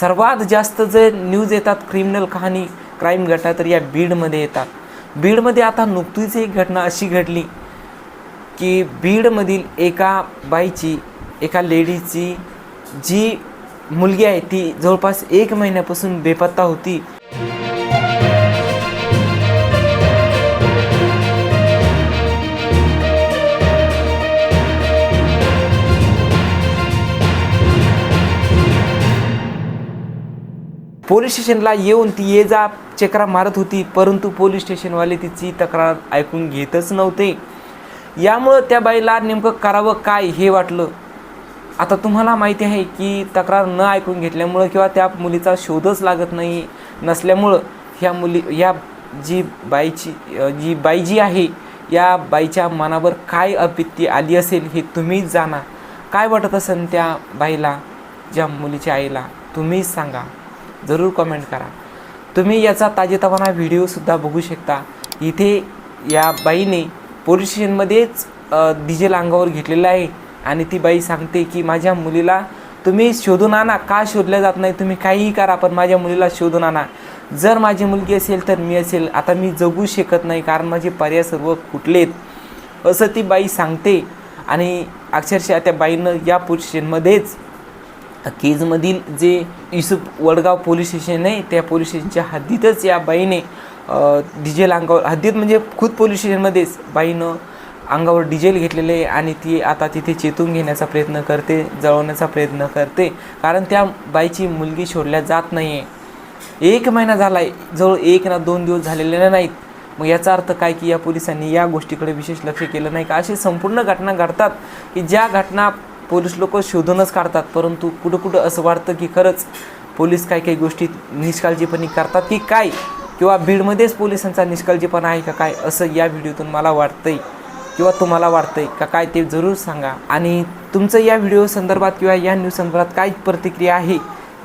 सर्वात जास्त जे न्यूज येतात क्रिमिनल कहाणी क्राईम घटना तर या बीडमध्ये येतात. बीडमध्ये आता नुकतीच एक घटना अशी घडली की बीडमधील एका बाईची एका लेडीची जी मुलगी आहे ती जवळपास एक महिन्यापासून बेपत्ता होती. पोलीस स्टेशनला येऊन ती ये जा चक्रा मारत होती परंतु पोलीस स्टेशनवाले तिची तक्रार ऐकून घेतच नव्हते. यामुळं त्या बाईला नेमकं करावं काय हे वाटलं. आता तुम्हाला माहिती आहे की तक्रार न ऐकून घेतल्यामुळं किंवा त्या मुलीचा शोधच लागत नाही नसल्यामुळं ह्या मुली या जी बाईची जी बाई जी आहे या बाईच्या मनावर काय अपित्ती आली असेल हे तुम्हीच जाणा. काय वाटत असेल त्या बाईला ज्या मुलीच्या आईला? तुम्हीच सांगा. जरूर कमेंट करा. तुम्ही याचा ताजेतवाना व्हिडिओसुद्धा बघू शकता. इथे या बाईने पोलीस स्टेशनमध्येच डिजेल अंगावर घेतलेला आहे. आणि ती बाई सांगते की माझ्या मुलीला तुम्ही शोधून आणा. का शोधल्या जात नाही? तुम्ही काहीही करा पण माझ्या मुलीला शोधून आणा. जर माझी मुलगी असेल तर मी असेल. आता मी जगू शकत नाही कारण माझे पर्याय सर्व फुटलेत. असं ती बाई सांगते. आणि अक्षरशः त्या बाईनं या पोलीस स्टेशनमध्येच केजमधील जे युसुफ वडगाव पोलीस स्टेशन आहे त्या पोलीस स्टेशनच्या हद्दीतच या बाईने डिझेल अंगावर हद्दीत म्हणजे खुद पोलीस स्टेशनमध्येच बाईनं अंगावर डिझेल घेतलेले आहे आणि ती आता तिथे चेतून घेण्याचा प्रयत्न करते जळवण्याचा प्रयत्न करते. कारण त्या बाईची मुलगी शोधल्या जात नाही आहे एक महिना झाला आहे जवळ एक ना दोन दिवस झालेले नाहीत. मग याचा अर्थ काय की या पोलिसांनी या गोष्टीकडे विशेष लक्ष केलं नाही का? अशी संपूर्ण घटना घडतात की ज्या घटना पोलीस लोक शोधूनच काढतात परंतु कुठं कुठं असं वाटतं की खरंच पोलीस काही काही गोष्टी निष्काळजीपणे करतात की काय? किंवा बीडमध्येच पोलिसांचा निष्काळजीपणा आहे का काय? असं या व्हिडिओतून मला वाटतंय किंवा तुम्हाला वाटतंय का काय ते जरूर सांगा. आणि तुमचं या व्हिडिओ संदर्भात किंवा या न्यूज संदर्भात काय प्रतिक्रिया आहे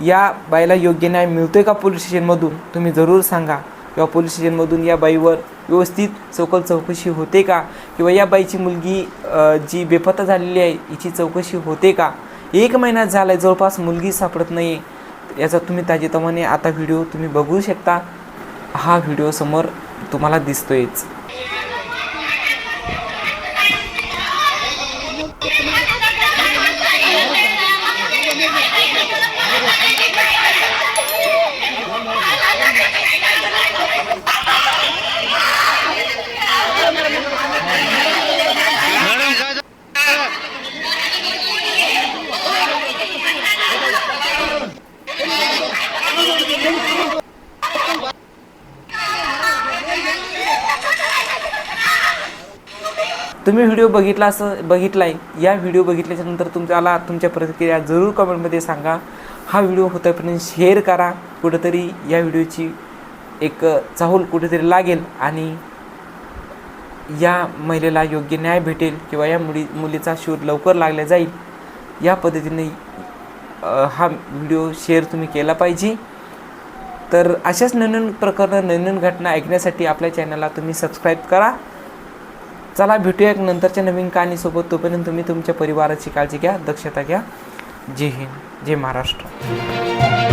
या बायला योग्य न्याय मिळतोय का पोलीस स्टेशनमधून तुम्ही जरूर सांगा. किंवा पोलीस स्टेशनमधून या बाईवर व्यवस्थित चौकल चौकशी होते का? किंवा या बाईची मुलगी जी बेपत्ता झालेली आहे हिची चौकशी होते का? एक महिना झाला आहे जवळपास मुलगी सापडत नाही आहे याचा तुम्ही ताजेतमाने आता व्हिडिओ तुम्ही बघू शकता. हा व्हिडिओ समोर तुम्हाला दिसतोयच. तुम्ही व्हिडिओ बघितला असं बघितला आहे या व्हिडिओ बघितल्याच्यानंतर तुमच्याला तुमच्या प्रतिक्रिया जरूर कमेंटमध्ये सांगा. हा व्हिडिओ होतापर्यंत शेअर करा. कुठंतरी या व्हिडिओची एक चाहूल कुठेतरी लागेल आणि या महिलेला योग्य न्याय भेटेल किंवा या मुली मुलीचा शोध लवकर लागला जाईल. या पद्धतीने हा व्हिडिओ शेअर तुम्ही केला पाहिजे. तर अशाच नवीन प्रकरण नवीन घटना ऐकण्यासाठी आपल्या चॅनलला तुम्ही सबस्क्राईब करा. चला भेटूया एक नंतरच्या नवीन कहाणीसोबत. तोपर्यंत तुम्ही तुमच्या परिवाराची काळजी घ्या दक्षता घ्या. जय हिंद जय महाराष्ट्र.